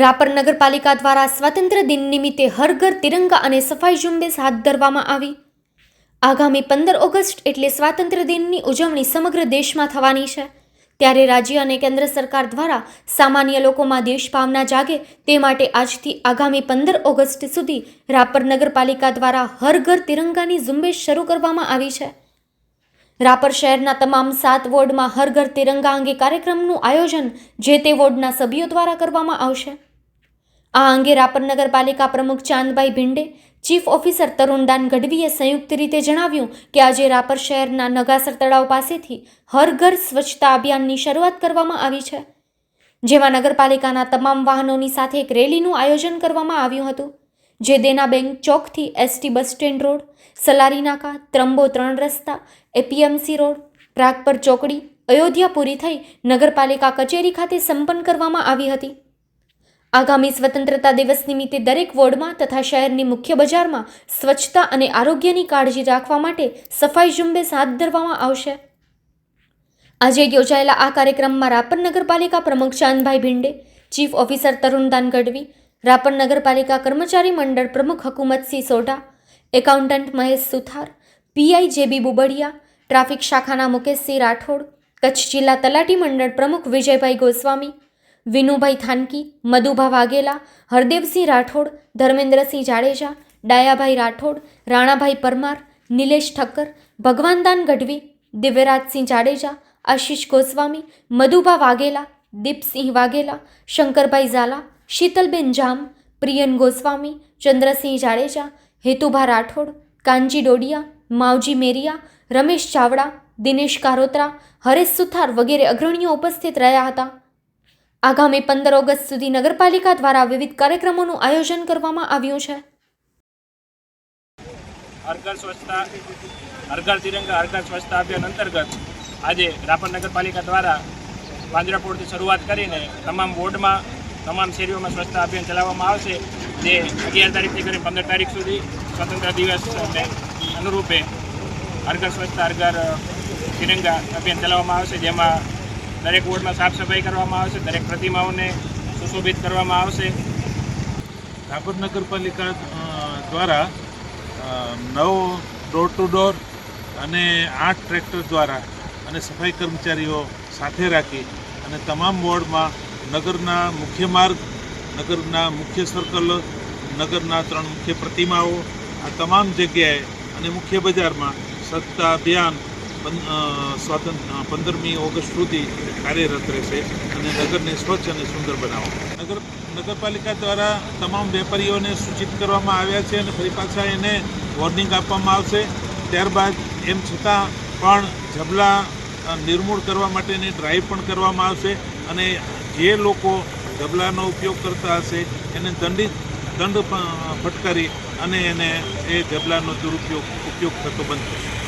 રાપર નગરપાલિકા દ્વારા સ્વાતંત્ર્ય દિન નિમિત્તે હર ઘર તિરંગા અને સફાઈ ઝુંબેશ હાથ ધરવામાં આવી. આગામી પંદર ઓગસ્ટ એટલે સ્વાતંત્ર્ય દિનની ઉજવણી સમગ્ર દેશમાં થવાની છે. ત્યારે રાજ્ય અને કેન્દ્ર સરકાર દ્વારા સામાન્ય લોકોમાં દેશભાવના જાગે તે માટે આજથી આગામી પંદર ઓગસ્ટ સુધી રાપર નગરપાલિકા દ્વારા હર ઘર તિરંગાની ઝુંબેશ શરૂ કરવામાં આવી છે. રાપર શહેરના તમામ સાત વોર્ડમાં હર ઘર તિરંગા અંગે કાર્યક્રમનું આયોજન જે તે વોર્ડના સભ્યો દ્વારા કરવામાં આવશે. આ અંગે રાપર નગરપાલિકા પ્રમુખ ચાંદભાઈ ભિંડે, ચીફ ઓફિસર તરુણદાન ગઢવીએ સંયુક્ત રીતે જણાવ્યું કે આજે રાપર શહેરના નગાસર તળાવ પાસેથી હર ઘર સ્વચ્છતા અભિયાનની શરૂઆત કરવામાં આવી છે, જેમાં નગરપાલિકાના તમામ વાહનોની સાથે એક રેલીનું આયોજન કરવામાં આવ્યું હતું, જે Dena bank ચોકથી ST bus stand road, Salari નાકા, ત્રંબો ત્રણ રસ્તા, એપીએમસી રોડ પ્રાગપર ચોકડી, અયોધ્યા પૂરી થઈ નગરપાલિકા કચેરી ખાતે સંપન્ન કરવામાં આવી હતી. આગામી સ્વતંત્રતા દિવસ નિમિત્તે દરેક વોર્ડમાં તથા શહેરની મુખ્ય બજારમાં સ્વચ્છતા અને આરોગ્યની કાળજી રાખવા માટે સફાઈ ઝુંબેશ હાથ ધરવામાં આવશે. આજે યોજાયેલા આ કાર્યક્રમમાં રાપર નગરપાલિકા પ્રમુખ ચાંદભાઈ ભિંડે, ચીફ ઓફિસર તરુણદાન ગઢવી, રાપર નગરપાલિકા કર્મચારી મંડળ પ્રમુખ Hakumatsinh Sodha, accountant Mahesh Suthar, PI JB Bubadiya, traffic શાખાના મુકેશસિંહ રાઠોડ, કચ્છ જિલ્લા તલાટી મંડળ પ્રમુખ વિજયભાઈ ગોસ્વામી વિનુભાઈ થાનકી, મધુભા વાઘેલા, હરદેવસિંહ રાઠોડ, ધર્મેન્દ્રસિંહ જાડેજા, ડાયાભાઈ રાઠોડ, રાણાભાઈ પરમાર, નિલેશ ઠક્કર, ભગવાનદાન ગઢવી, દિવ્યરાજસિંહ જાડેજા, આશીષ ગોસ્વામી, મધુભા વાઘેલા, દીપસિંહ વાઘેલા, શંકરભાઈ ઝાલા, શીતલબેન જામ, પ્રિયન ગોસ્વામી, ચંદ્રસિંહ જાડેજા, હેતુભા રાઠોડ, કાનજી ડોડિયા, માવજી મેરિયા, રમેશ ચાવડા, દિનેશ કારોત્રા, હરેશ સુથાર વગેરે અગ્રણીઓ ઉપસ્થિત રહ્યા હતા. આગામી પંદર ઓગસ્ટ સુધી નગરપાલિકા દ્વારા વિવિધ કાર્યક્રમોનું આયોજન કરવામાં આવ્યું છે. હરઘર સ્વચ્છતા હરઘર તિરંગા, હર સ્વચ્છતા અભિયાન અંતર્ગત આજે રાપર નગરપાલિકા દ્વારા પાંજરાપોળથી શરૂઆત કરીને તમામ વોર્ડમાં, તમામ શેરીઓમાં સ્વચ્છતા અભિયાન ચલાવવામાં આવશે. જે અગિયાર તારીખથી કરીને પંદર તારીખ સુધી સ્વતંત્ર દિવસને અનુરૂપે હરઘર સ્વચ્છતા હરઘર તિરંગા અભિયાન ચલાવવામાં આવશે. જેમાં દરેક વોર્ડમાં સાફ સફાઈ કરવામાં આવશે, દરેક પ્રતિમાઓને સુશોભિત કરવામાં આવશે. રાપર નગરપાલિકા દ્વારા નવ ડોર ટુ ડોર અને આઠ ટ્રેક્ટર દ્વારા અને સફાઈ કર્મચારીઓ સાથે રાખી અને તમામ વોર્ડમાં નગરના મુખ્ય માર્ગ, નગરના મુખ્ય સર્કલ નગરના ત્રણ મુખ્ય પ્રતિમાઓ, આ તમામ જગ્યાએ અને મુખ્ય બજારમાં સ્વચ્છતા અભિયાન સ્વાતંત્ર્ય પંદરમી ઓગસ્ટ સુધી કાર્યરત રહેશે અને નગરને સ્વચ્છ અને સુંદર બનાવો નગર, નગરપાલિકા દ્વારા તમામ વેપારીઓને સૂચિત કરવામાં આવ્યા છે અને ફરી પાછા એને વોર્નિંગ આપવામાં આવશે. ત્યારબાદ એમ છતાં પણ ઝબલા નિર્મૂળ કરવા માટેની ડ્રાઈવ પણ કરવામાં આવશે અને જે લોકો ઝબલાનો ઉપયોગ કરતા હશે એને દંડિત, દંડ ફટકારી અને એને એ ઝબલાનો દુરુપયોગ, ઉપયોગ થતો બંધ થશે